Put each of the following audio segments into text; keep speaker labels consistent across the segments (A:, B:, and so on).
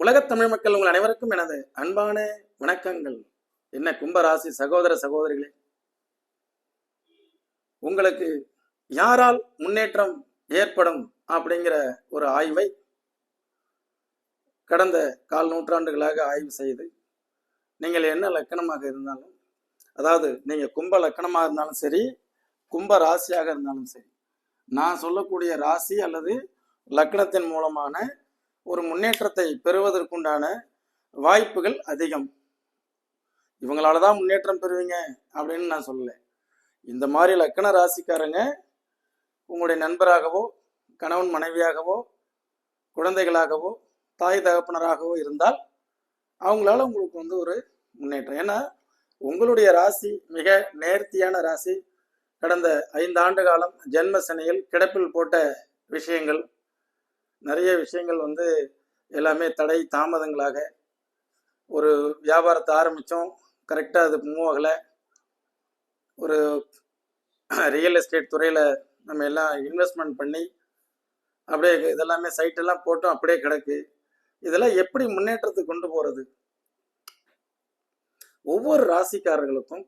A: உலகத் தமிழ் மக்கள் உங்கள் அனைவருக்கும் எனது அன்பான வணக்கங்கள். என்ன கும்பராசி சகோதர சகோதரிகளே? உங்களுக்கு யாரால் முன்னேற்றம் ஏற்படும் அப்படிங்கிற ஒரு ஆய்வை கடந்த கால் நூற்றாண்டுகளாக ஆய்வு செய்து நீங்கள் என்ன லக்கணமாக இருந்தாலும் அதாவது நீங்கள் கும்ப லக்கணமாக இருந்தாலும் சரி கும்ப ராசியாக இருந்தாலும் சரி நான் சொல்லக்கூடிய ராசி அல்லது லக்கணத்தின் மூலமான ஒரு முன்னேற்றத்தை பெறுவதற்குண்டான வாய்ப்புகள் அதிகம். இவங்களால தான் முன்னேற்றம் பெறுவீங்க அப்படின்னு நான் சொல்லலை. இந்த மாதிரி லக்கண ராசிக்காரங்க உங்களுடைய நண்பராகவோ கணவன் மனைவியாகவோ குழந்தைகளாகவோ தாய் தகப்பனராகவோ இருந்தால் அவங்களால உங்களுக்கு வந்து ஒரு முன்னேற்றம். ஏன்னா உங்களுடைய ராசி மிக நேர்த்தியான ராசி. கடந்த ஐந்து ஆண்டு காலம் ஜென்ம சனியில் கிடப்பில் போட்ட விஷயங்கள் நிறைய விஷயங்கள் வந்து எல்லாமே தடை தாமதங்களாக ஒரு வியாபாரத்தை ஆரம்பித்தோம். கரெக்டாக அது மூவ் ஆகலை. ஒரு ரியல் எஸ்டேட் துறையில் நம்ம எல்லாம் இன்வெஸ்ட்மெண்ட் பண்ணி அப்படியே இதெல்லாமே சைட்டெல்லாம் போட்டோம் அப்படியே கிடக்கு. இதெல்லாம் எப்படி முன்னேற்றத்துக்கு கொண்டு போகிறது ஒவ்வொரு ராசிக்காரர்களுக்கும்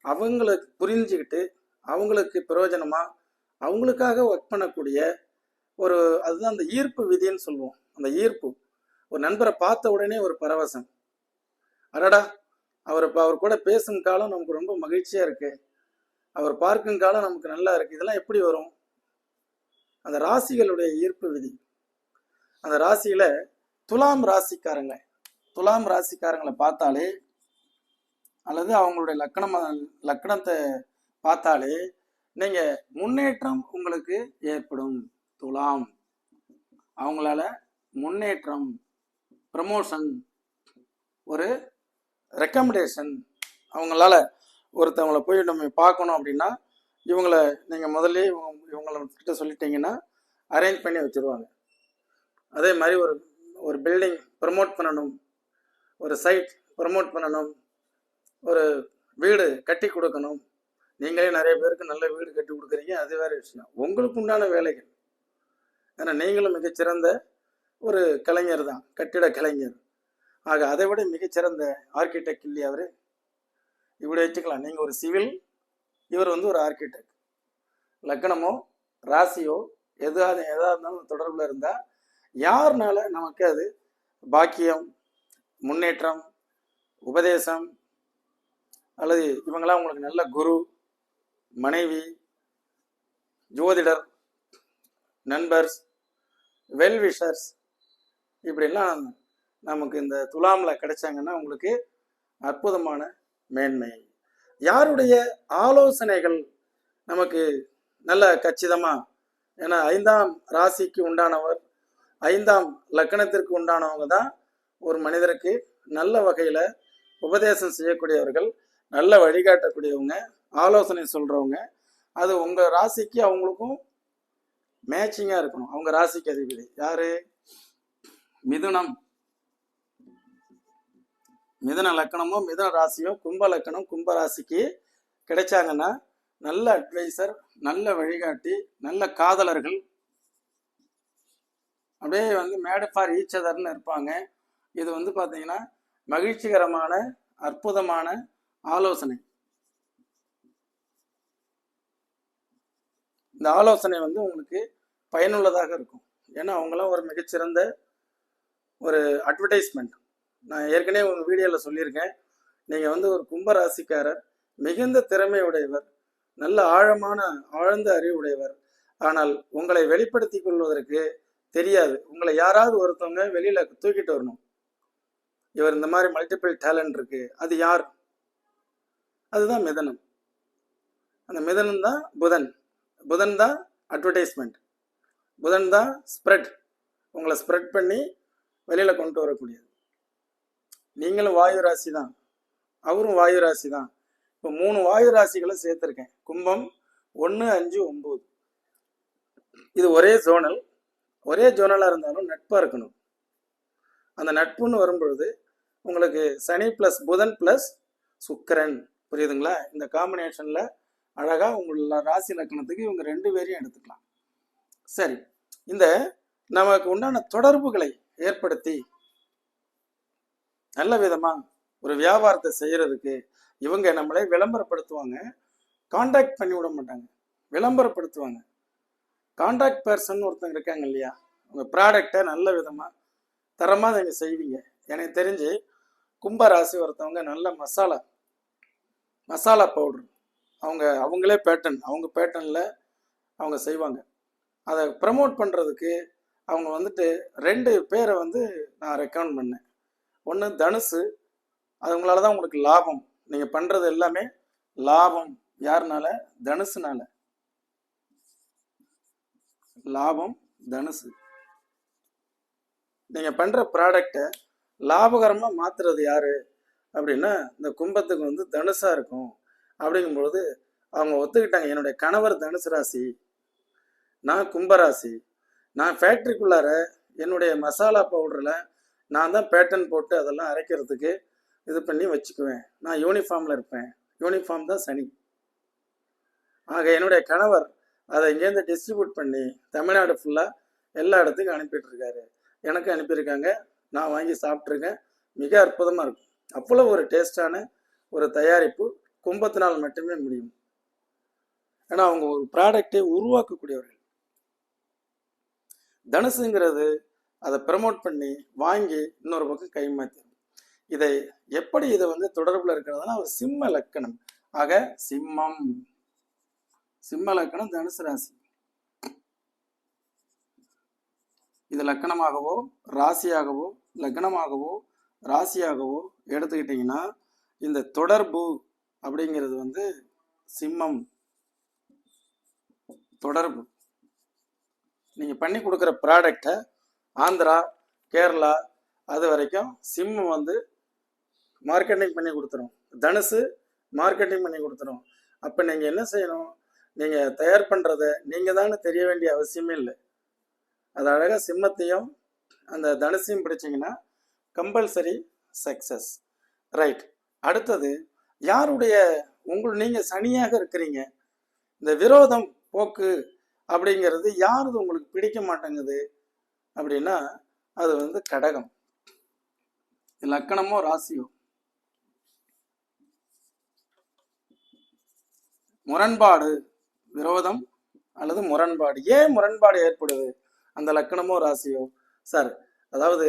A: அவங்களுக்கு புரிஞ்சுக்கிட்டு அவங்களுக்கு பிரயோஜனமாக அவங்களுக்காக ஒர்க் பண்ணக்கூடிய ஒரு அதுதான் அந்த ஈர்ப்பு விதின்னு சொல்லுவோம். அந்த ஈர்ப்பு. ஒரு நண்பரை பார்த்த உடனே ஒரு பரவசம். அடடா அவர் இப்போ அவர் கூட பேசும் காலம் நமக்கு ரொம்ப மகிழ்ச்சியாக இருக்கு. அவர் பார்க்கும் காலம் நமக்கு நல்லா இருக்கு. இதெல்லாம் எப்படி வரும்? அந்த ராசிகளுடைய ஈர்ப்பு விதி. அந்த ராசியில துலாம் ராசிக்காரங்க. துலாம் ராசிக்காரங்களை பார்த்தாலே அல்லது அவங்களுடைய லக்கணம் லக்கணத்தை பார்த்தாலே நீங்க முன்னேற்றம் உங்களுக்கு ஏற்படும். துலாம். அவங்களால முன்னேற்றம் ப்ரமோஷன் ஒரு ரெக்கமெண்டேஷன் அவங்களால ஒருத்தவங்கள போய் நம்ம பார்க்கணும் அப்படின்னா இவங்கள நீங்கள் முதல்ல இவங்க இவங்கள கிட்ட சொல்லிட்டீங்கன்னா அரேஞ்ச் பண்ணி வச்சுருவாங்க. அதே மாதிரி ஒரு ஒரு பில்டிங் ப்ரமோட் பண்ணணும். ஒரு சைட் ப்ரமோட் பண்ணணும். ஒரு வீடு கட்டி கொடுக்கணும். நீங்களே நிறைய பேருக்கு நல்ல வீடு கட்டி கொடுக்குறீங்க அது வேறு விஷயம். உங்களுக்கு உண்டான வேலைகள். ஏன்னா நீங்களும் மிகச்சிறந்த ஒரு கலைஞர் தான் கட்டிட கலைஞர். ஆக அதை விட மிகச்சிறந்த ஆர்கிடெக்ட் இல்லையா அவர். இப்படி வச்சுக்கலாம். நீங்கள் ஒரு சிவில் இவர் வந்து ஒரு ஆர்கிடெக்ட் லக்னமோ ராசியோ எதாவது எதாக இருந்தாலும் தொடர்பில் இருந்தால் யாருனால நமக்கு அது பாக்கியம் முன்னேற்றம் உபதேசம் அல்லது இவங்களாம் உங்களுக்கு நல்ல குரு மனைவி ஜோதிடர் நண்பர்ஸ் வெல்விஷர்ஸ் இப்படிலாம் நமக்கு இந்த துலாமில் கிடைச்சாங்கன்னா உங்களுக்கு அற்புதமான மேன்மை. யாருடைய ஆலோசனைகள் நமக்கு நல்ல கச்சிதமாக ஏன்னா ஐந்தாம் ராசிக்கு உண்டானவர் ஐந்தாம் லக்கணத்திற்கு உண்டானவங்க தான் ஒரு மனிதருக்கு நல்ல வகையில் உபதேசம் செய்யக்கூடியவர்கள் நல்ல வழிகாட்டக்கூடியவங்க ஆலோசனை சொல்கிறவங்க அது உங்கள் ராசிக்கு அவங்களுக்கும் மேட்சிங்காக இருக்கணும். அவங்க ராசிக்கு அதிபதி. யாரு? மிதுனம். மிதன லக்கணமோ மிதன ராசியோ கும்ப லக்கணம் கும்ப ராசிக்கு கிடைச்சாங்கன்னா நல்ல அட்வைசர் நல்ல வழிகாட்டி நல்ல காதலர்கள். அப்படியே வந்து மேடு ஃபார் ஈச்சதர்னு இருப்பாங்க. இது வந்து பார்த்தீங்கன்னா மகிழ்ச்சிகரமான அற்புதமான ஆலோசனை. இந்த ஆலோசனை வந்து உங்களுக்கு பயனுள்ளதாக இருக்கும். ஏன்னா அவங்களாம் ஒரு மிகச்சிறந்த ஒரு அட்வர்டைஸ்மெண்ட் நான் ஏற்கனவே உங்கள் வீடியோவில் சொல்லியிருக்கேன். நீங்கள் வந்து ஒரு கும்பராசிக்காரர் மிகுந்த திறமை உடையவர் நல்ல ஆழமான ஆழ்ந்த அறிவுடையவர். ஆனால் உங்களை வெளிப்படுத்தி கொள்வதற்கு தெரியாது. உங்களை யாராவது ஒருத்தவங்க வெளியில் தூக்கிட்டு வரணும். இவர் இந்த மாதிரி மல்டிபிள் டேலண்ட் இருக்கு. அது யார்? அதுதான் மிதனம். அந்த மிதனம் தான் புதன். புதன் தான் அட்வர்டைஸ்மெண்ட் புதன் தான் ஸ்ப்ரெட் உங்களை ஸ்ப்ரெட் பண்ணி வெளியில் கொண்டு வரக்கூடியது. நீங்களும் வாயு ராசி தான். அவரும் வாயு ராசி தான். இப்போ மூணு வாயு ராசிகளை சேர்த்துருக்கேன். கும்பம் ஒன்று அஞ்சு ஒம்பது இது ஒரே ஜோனல் ஒரே ஜோனலாக இருந்தாலும் நட்பாக இருக்கணும். அந்த நட்புன்னு வரும்பொழுது உங்களுக்கு சனி ப்ளஸ் புதன் ப்ளஸ் சுக்கரன். புரியுதுங்களா? இந்த காம்பினேஷனில் அழகாக உங்கள ராசி லக்கணத்துக்கு இவங்க ரெண்டு பேரையும் எடுத்துக்கலாம். சரி. இந்த நமக்கு உண்டான தொடர்புகளை ஏற்படுத்தி நல்ல விதமா ஒரு வியாபாரத்தை செய்யறதுக்கு இவங்க நம்மளை விளம்பரப்படுத்துவாங்க. காண்டாக்ட் பண்ணி விட மாட்டாங்க. விளம்பரப்படுத்துவாங்க. காண்டாக்ட் பர்சன் ஒருத்தங்க இருக்காங்க இல்லையா? உங்க ப்ராடக்டை நல்ல விதமா தரமா நீங்க செய்வீங்க. எனக்கு தெரிஞ்சு கும்பராசி ஒருத்தவங்க நல்ல மசாலா மசாலா பவுடர் அவங்க அவங்களே பேட்டன் அவங்க பேட்டனில் அவங்க செய்வாங்க. அதை ப்ரமோட் பண்ணுறதுக்கு அவங்க வந்துட்டு ரெண்டு பேரை வந்து நான் ரெக்கமெண்ட் பண்ணேன். ஒன்று தனுசு அதுங்களால தான் உங்களுக்கு லாபம். நீங்கள் பண்ணுறது எல்லாமே லாபம். யாருனால? தனுசுனால. லாபம் தனுசு. நீங்கள் பண்ணுற ப்ராடக்டை லாபகரமாக மாற்றுறது யாரு? அப்படின்னா இந்த கும்பத்துக்கு வந்து தனுசாக இருக்கும். அப்படிங்கும்பொழுது அவங்க ஒத்துக்கிட்டாங்க. என்னுடைய கணவர் தனுசு ராசி. நான் கும்பராசி. நான் ஃபேக்ட்ரிக்குள்ளார என்னுடைய மசாலா பவுடரில் நான் தான் பேட்டர்ன் போட்டு அதெல்லாம் அரைக்கிறதுக்கு இது பண்ணி வச்சுக்குவேன். நான் யூனிஃபார்மில் இருப்பேன். யூனிஃபார்ம் தான் சனி. ஆக என்னுடைய கணவர் அதை இங்கேருந்து டிஸ்ட்ரிபியூட் பண்ணி தமிழ்நாடு ஃபுல்லாக எல்லா இடத்துக்கும் அனுப்பிட்டுருக்காரு. எனக்கு அனுப்பியிருக்காங்க. நான் வாங்கி சாப்பிட்ருக்கேன் மிக அற்புதமாக இருக்கும். அவ்வளோ ஒரு டேஸ்டான ஒரு தயாரிப்பு கும்பத்தினால் மட்டுமே முடியும். ஏன்னா அவங்க ஒரு ப்ராடக்டை உருவாக்கக்கூடியவர்கள். தனுசுங்கிறது அதை ப்ரமோட் பண்ணி வாங்கி இன்னொரு பக்கம் கைமாத்திடும் இதை எப்படி இதை வந்து தொடர்பில் இருக்கிறதுனா ஒரு சிம்ம லக்கணம். ஆக சிம்மம். சிம்ம லக்கணம் தனுசு ராசி. இது லக்கணமாகவோ ராசியாகவோ லக்னமாகவோ ராசியாகவோ எடுத்துக்கிட்டிங்கன்னா இந்த தொடர்பு அப்படிங்கிறது வந்து சிம்மம். தொடர்பு. நீங்கள் பண்ணி கொடுக்குற ப்ராடக்டை ஆந்திரா கேரளா அது வரைக்கும் சிம்மு வந்து மார்க்கெட்டிங் பண்ணி கொடுத்துரும். தனுசு மார்க்கெட்டிங் பண்ணி கொடுத்துரும். அப்போ நீங்கள் என்ன செய்யணும்? நீங்கள் தயார் பண்ணுறத நீங்கள் தானே தெரிய வேண்டிய அவசியமே இல்லை. அது அழகாக சிம்மத்தையும் அந்த தனுசையும் பிடிச்சிங்கன்னா கம்பல்சரி சக்சஸ் ரைட் அடுத்தது யாருடைய உங்கள் நீங்கள் சனியாக இருக்கிறீங்க? இந்த விரோதம் போக்கு அப்படிங்கிறது யாரது உங்களுக்கு பிடிக்க மாட்டேங்குது அப்படின்னா அது வந்து கடகம். லக்கணமோ ராசியோ. முரண்பாடு விரோதம் அல்லது முரண்பாடு. ஏன் முரண்பாடு ஏற்படுது? அந்த லக்கணமோ ராசியோ. சார் அதாவது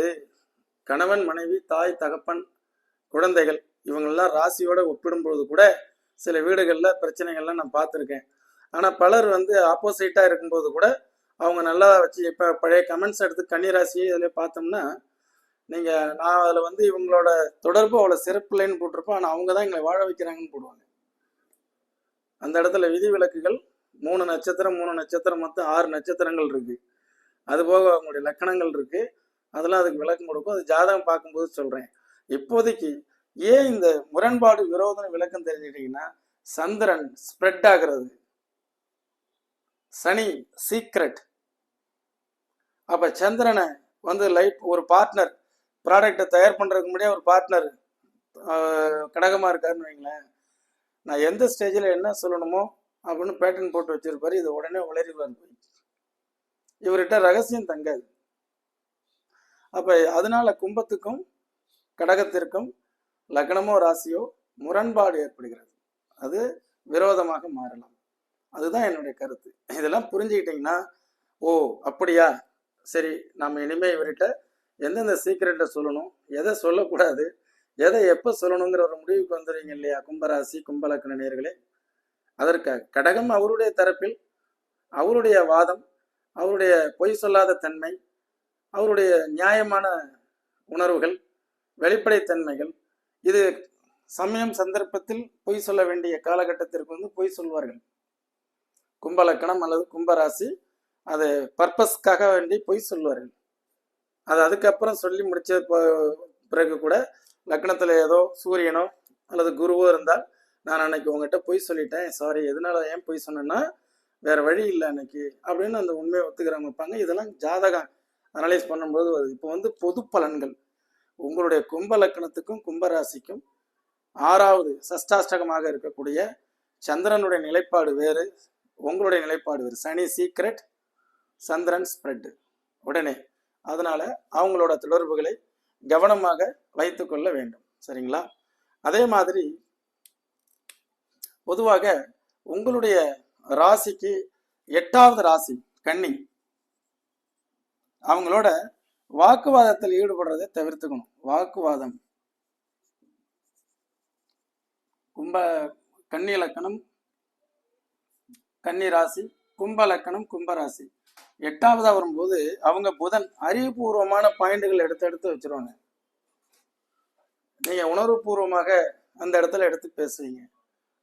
A: கணவன் மனைவி தாய் தகப்பன் குழந்தைகள் இவங்கெல்லாம் ராசியோட ஒப்பிடும்பொழுது கூட சில வீடுகளில் பிரச்சனைகள்லாம் நான் பார்த்துருக்கேன். ஆனால் பலர் வந்து ஆப்போசிட்டாக இருக்கும்போது கூட அவங்க நல்லா வச்சு இப்போ பழைய கமெண்ட்ஸ் எடுத்து கன்னிராசியே இதில் பார்த்தோம்னா நீங்கள் நான் அதில் வந்து இவங்களோட தொடர்பு அவ்வளோ சிறப்பு இல்லைன்னு போட்டிருப்போம். ஆனால் அவங்க தான் எங்களை வாழ வைக்கிறாங்கன்னு போடுவாங்க. அந்த இடத்துல விதிவிலக்குகள் மூணு நட்சத்திரம் மூணு நட்சத்திரம் மொத்தம் ஆறு நட்சத்திரங்கள் இருக்குது அது போக அவங்களுடைய லக்கணங்கள் இருக்குது அதெல்லாம் அதுக்கு விளக்கம் கொடுக்கும். அது ஜாதகம் பார்க்கும்போது சொல்கிறேன் இப்போதைக்கு ஏன் இந்த முரண்பாடு விரோதம் விளக்கம் தெரிஞ்சுக்கிட்டிங்கன்னா சந்திரன் ஸ்ப்ரெட் ஆகிறது. சனி சீக்ரெட் அப்ப சந்திரனை வந்து லைட் ஒரு பார்ட்னர் ப்ராடக்டை தயார் பண்றதுக்கு முன்னாடியே ஒரு பார்ட்னர் கடகமா இருக்காருன்னு வைங்களேன். நான் எந்த ஸ்டேஜில் என்ன சொல்லணுமோ அப்படின்னு பேட்டர்ன் போட்டு வச்சிருப்பாரு. இது உடனே உளறிவார் போய் இவர்கிட்ட ரகசியம் தங்காது. அப்ப அதனால கும்பத்துக்கும் கடகத்திற்கும் லக்னமோ ராசியோ முரண்பாடு ஏற்படுகிறது. அது விரோதமாக மாறலாம். அதுதான் என்னுடைய கருத்து. இதெல்லாம் புரிஞ்சுக்கிட்டீங்கன்னா ஓ அப்படியா? சரி நம்ம இனிமே இவர்கிட்ட எந்தெந்த சீக்கிரட்டை சொல்லணும் எதை சொல்லக்கூடாது எதை எப்போ சொல்லணுங்கிற ஒரு முடிவுக்கு வந்துடுறீங்க இல்லையா கும்பராசி கும்பலக்கண நேர்களே அதற்காக கடகம் அவருடைய தரப்பில் அவருடைய வாதம் அவருடைய பொய் சொல்லாத தன்மை அவருடைய நியாயமான உணர்வுகள் வெளிப்படைத்தன்மைகள் இது சமயம் சந்தர்ப்பத்தில் பொய் சொல்ல வேண்டிய காலகட்டத்திற்கு வந்து பொய் சொல்வார்கள். கும்பலக்கணம் அல்லது கும்பராசி அது பர்பஸ்க்காக வேண்டி பொய் சொல்லுவார்கள் அது அதுக்கப்புறம் சொல்லி முடிச்ச பிறகு கூட லக்னத்தில் ஏதோ சூரியனோ அல்லது குருவோ இருந்தால் நான் அன்னைக்கு உங்ககிட்ட பொய் சொல்லிட்டேன் சாரி எதனால ஏன் பொய் சொன்னேன்னா வேற வழி இல்லை அன்னைக்கு அப்படின்னு அந்த உண்மையை ஒத்துக்கிறாங்க இருப்பாங்க. இதெல்லாம் ஜாதகம் அனலைஸ் பண்ணும்போது வருது. இப்போ வந்து பொது பலன்கள். உங்களுடைய கும்ப லக்கணத்துக்கும் கும்பராசிக்கும் ஆறாவது சஷ்டாஷ்டகமாக இருக்கக்கூடிய சந்திரனுடைய நிலைப்பாடு வேறு உங்களுடைய நிலைப்பாடு வேறு. சனி சீக்ரெட் சந்திரன் ஸ்ப்ரெட் உடனே அதனால அவங்களோட தொடர்புகளை கவனமாக வைத்துக்கொள்ள வேண்டும். சரிங்களா? அதே மாதிரி பொதுவாக உங்களுடைய ராசிக்கு எட்டாவது ராசி கன்னி அவங்களோட வாக்குவாதத்தில் ஈடுபடுறதை தவிர்த்துக்கணும். வாக்குவாதம். கும்ப கன்னி இலக்கணம் கன்னி ராசி கும்பலக்கணம் கும்பராசி. எட்டாவதா வரும்போது அவங்க புதன் அறிவுபூர்வமான பாயிண்டுகள் எடுத்து எடுத்து வச்சிருவாங்க. நீங்க உணர்வுபூர்வமாக அந்த இடத்துல எடுத்து பேசுவீங்க.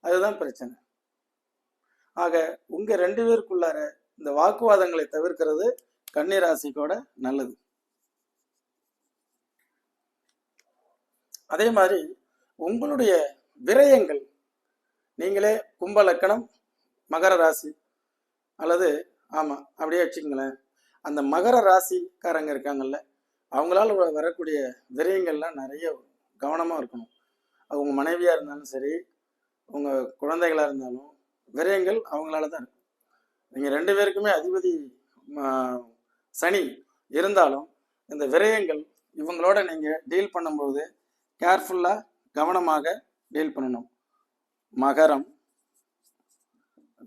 A: அதுதான் பிரச்சனை. ஆக உங்க ரெண்டு பேருக்குள்ளார இந்த வாக்குவாதங்களை தவிர்க்கிறது கன்னி ராசிக்கோட நல்லது. அதே மாதிரி உங்களுடைய விரயங்கள் நீங்களே கும்பலக்கணம் மகர ராசி அல்லது ஆமாம் அப்படியே வச்சுக்கங்களேன். அந்த மகர ராசிக்காரங்க இருக்காங்கல்ல அவங்களால வரக்கூடிய விரயங்கள்லாம் நிறைய கவனமாக இருக்கணும். அவங்க மனைவியாக இருந்தாலும் சரி உங்கள் குழந்தைகளாக இருந்தாலும் விரயங்கள் அவங்களால தான் இருக்கும். நீங்கள் ரெண்டு பேருக்குமே அதிபதி சனி இருந்தாலும் இந்த விரயங்கள் இவங்களோட நீங்கள் டீல் பண்ணும்போது கேர்ஃபுல்லாக கவனமாக டீல் பண்ணணும். மகரம்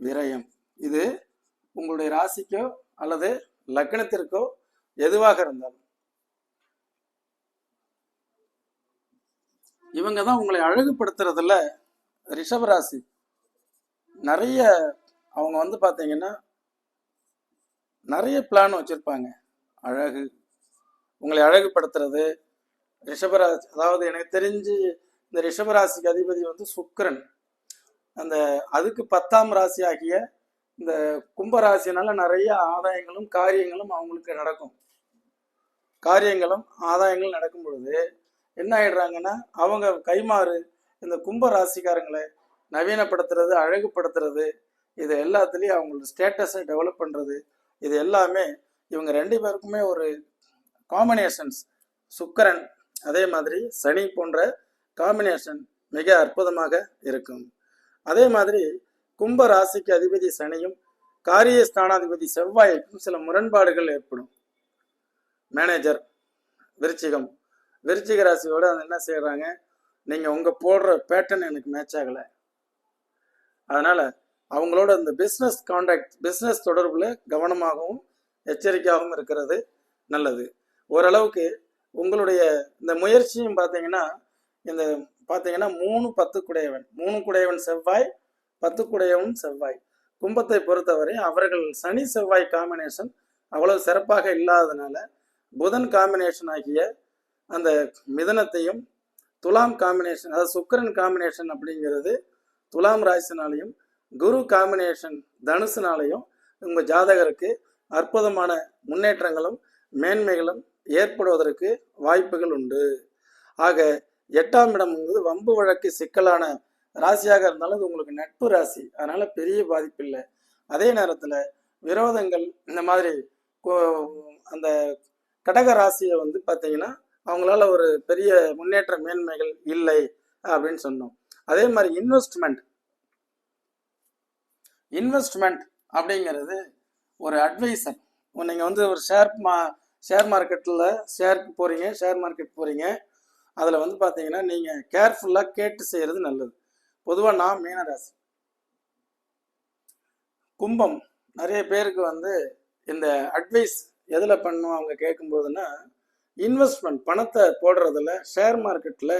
A: விரயம் இது உங்களுடைய ராசிக்கோ அல்லது லக்னத்திற்கோ எதுவாக இருந்தாலும். இவங்க தான் உங்களை அழகுபடுத்துறதுல ரிஷபராசி நிறைய அவங்க வந்து பார்த்தீங்கன்னா நிறைய பிளான் வச்சுருப்பாங்க. அழகு. உங்களை அழகுபடுத்துறது. ரிஷபராசி அதாவது எனக்கு தெரிஞ்சு இந்த ரிஷபராசிக்கு அதிபதி வந்து சுக்கரன். அந்த அதுக்கு பத்தாம் ராசி ஆகிய இந்த கும்பராசினால நிறைய ஆதாயங்களும் காரியங்களும் அவங்களுக்கு நடக்கும். காரியங்களும் ஆதாயங்களும் நடக்கும் பொழுது என்ன ஆயிடுறாங்கன்னா அவங்க கைமாறு இந்த கும்ப ராசிக்காரங்களை நவீனப்படுத்துறது அழகுபடுத்துறது இது எல்லாத்துலேயும் அவங்களோட ஸ்டேட்டஸை டெவலப் பண்ணுறது இது எல்லாமே இவங்க ரெண்டு பேருக்குமே ஒரு காம்பினேஷன்ஸ் சுக்கரன் அதே மாதிரி சனி போன்ற காம்பினேஷன் மிக அற்புதமாக இருக்கும். அதே மாதிரி கும்ப ராசிக்கு அதிபதி சனியும் காரிய ஸ்தானாதிபதி செவ்வாய்க்கும் சில முரண்பாடுகள் ஏற்படும். மேனேஜர் விருச்சிகம். விருச்சிக ராசியோட அது என்ன செய்யறாங்க நீங்க உங்க போடுற பேட்டர்ன் எனக்கு மேட்ச் ஆகல. அதனால அவங்களோட இந்த பிஸ்னஸ் கான்டாக்ட் பிஸ்னஸ் தொடர்புல கவனமாகவும் எச்சரிக்கையாகவும் இருக்கிறது நல்லது. ஓரளவுக்கு உங்களுடைய இந்த முயற்சியும் பார்த்தீங்கன்னா இந்த பார்த்தீங்கன்னா மூணு பத்து குடையவன் மூணு குடையவன் செவ்வாய் பத்து குடையவன் செவ்வாய். கும்பத்தை பொறுத்தவரை அவர்கள் சனி செவ்வாய் காம்பினேஷன் அவ்வளவு சிறப்பாக இல்லாததுனால புதன் காம்பினேஷன் ஆகிய அந்த மிதனத்தையும் துலாம் காம்பினேஷன் அதாவது சுக்கிரன் காம்பினேஷன் அப்படிங்கிறது துலாம் ராசினாலையும் குரு காம்பினேஷன் தனுசுனாலையும் உங்கள் ஜாதகருக்கு அற்புதமான முன்னேற்றங்களும் மேன்மைகளும் ஏற்படுவதற்கு வாய்ப்புகள் உண்டு. ஆக எட்டாம் இடம்ங்கிறது வம்பு வழக்கு சிக்கலான ராசியாக இருந்தாலும் அது உங்களுக்கு நட்பு ராசி. அதனால பெரிய பாதிப்பு இல்லை. அதே நேரத்தில் விரோதங்கள் இந்த மாதிரி கோ- அந்த கடக ராசியை வந்து பார்த்தீங்கன்னா அவங்களால ஒரு பெரிய முன்னேற்ற மேன்மைகள் இல்லை அப்படின்னு சொன்னோம். அதே மாதிரி இன்வெஸ்ட்மெண்ட் இன்வெஸ்ட்மெண்ட் அப்படிங்கிறது ஒரு அட்வைசர் நீங்கள் வந்து ஒரு ஷேர் மா ஷேர் மார்க்கெட்டில் ஷேருக்கு போகிறீங்க ஷேர் மார்க்கெட் போகிறீங்க அதில் வந்து பார்த்தீங்கன்னா நீங்கள் கேர்ஃபுல்லாக கேட்டு செய்கிறது நல்லது. பொதுவாக நான் மீனராசி. கும்பம். நிறைய பேருக்கு வந்து இந்த அட்வைஸ் எதில் பண்ணணும் அவங்க கேட்கும்போதுன்னா இன்வெஸ்ட்மெண்ட் பணத்தை போடுறதுல ஷேர் மார்க்கெட்டில்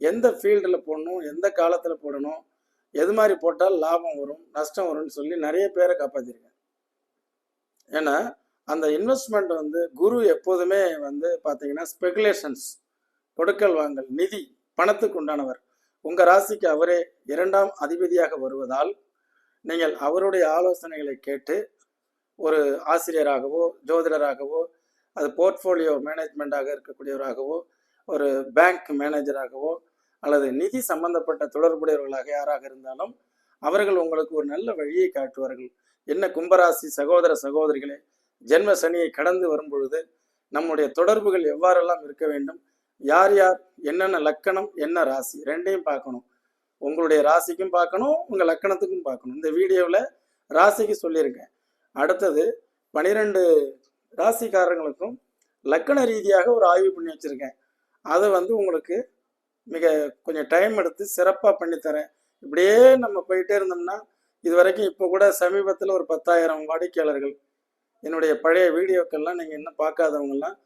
A: எந்த ஃபீல்டில் போடணும் எந்த காலத்தில் போடணும் எது மாதிரி போட்டால் லாபம் வரும் நஷ்டம் வரும்னு சொல்லி நிறைய பேரை காப்பாற்றிருக்கேன் ஏன்னா அந்த இன்வெஸ்ட்மெண்ட் வந்து குரு எப்போதுமே வந்து பார்த்தீங்கன்னா ஸ்பெகுலேஷன்ஸ் கொடுக்கல் வாங்கல் நிதி பணத்துக்கு உண்டானவர். உங்கள் ராசிக்கு அவரே இரண்டாம் அதிபதியாக வருவதால் நீங்கள் அவருடைய ஆலோசனைகளை கேட்டு ஒரு ஆசிரியராகவோ ஜோதிடராகவோ அது போர்ட்ஃபோலியோ மேனேஜ்மெண்ட்டாக இருக்கக்கூடியவராகவோ ஒரு பேங்க் மேனேஜராகவோ அல்லது நிதி சம்பந்தப்பட்ட தொடர்புடையவர்களாக யாராக இருந்தாலும் அவர்கள் உங்களுக்கு ஒரு நல்ல வழியை காட்டுவார்கள். என்ன கும்பராசி சகோதர சகோதரிகளே ஜென்ம சனியை கடந்து வரும் பொழுது நம்முடைய தொடர்புகள் எவ்வாறெல்லாம் இருக்க வேண்டும் யார் யார் என்னென்ன லக்கணம் என்ன ராசி? ரெண்டையும் பார்க்கணும். உங்களுடைய ராசிக்கும் பார்க்கணும் உங்கள் லக்கணத்துக்கும் பார்க்கணும். இந்த வீடியோவில் ராசிக்கு சொல்லியிருக்கேன். அடுத்தது பனிரெண்டு ராசிக்காரங்களுக்கும் லக்கண ரீதியாக ஒரு ஆய்வு பண்ணி வச்சுருக்கேன். அதை வந்து உங்களுக்கு மிக கொஞ்சம் டைம் எடுத்து சிறப்பாக பண்ணித்தரேன் இப்படியே நம்ம போயிட்டே இருந்தோம்னா இது வரைக்கும் இப்போ கூட சமீபத்தில் ஒரு பத்தாயிரம் வாடிக்கையாளர்கள் என்னுடைய பழைய வீடியோக்கள்லாம் நீங்கள் இன்னும் பார்க்காதவங்கெல்லாம்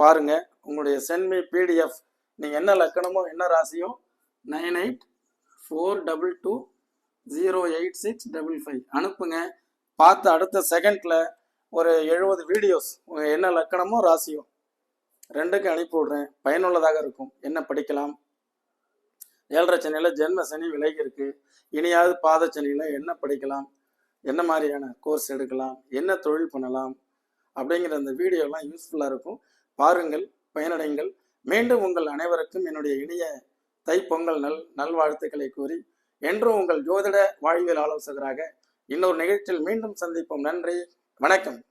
A: பாருங்கள் உங்களுடைய சென்மி பிடிஎஃப் நீங்கள் என்ன லக்கணமோ என்ன ராசியோ nine eight four double two zero eight six double five அனுப்புங்க. பார்த்து அடுத்த செகண்டில் ஒரு எழுபது வீடியோஸ் உங்கள் என்ன லக்கணமோ ராசியோ ரெண்டுக்கும் அனுப்பி விடுறேன். பயனுள்ளதாக இருக்கும். என்ன படிக்கலாம்? ஏழரை சனியில் ஜென்ம சனி விலகி இருக்கு. இனியாவது பாத சனியில் என்ன படிக்கலாம்? என்ன மாதிரியான கோர்ஸ் எடுக்கலாம்? என்ன தொழில் பண்ணலாம்? அப்படிங்கிற அந்த வீடியோலாம் யூஸ்ஃபுல்லாக இருக்கும். பாருங்கள். பயனடைங்கள். மீண்டும் உங்கள் அனைவருக்கும் என்னுடைய இனிய தைப்பொங்கல் நல் நல்வாழ்த்துக்களை கூறி என்றும் உங்கள் ஜோதிட வாழ்வியல் ஆலோசகராக இன்னொரு நிகழ்ச்சியில் மீண்டும் சந்திப்போம். நன்றி. வணக்கம்.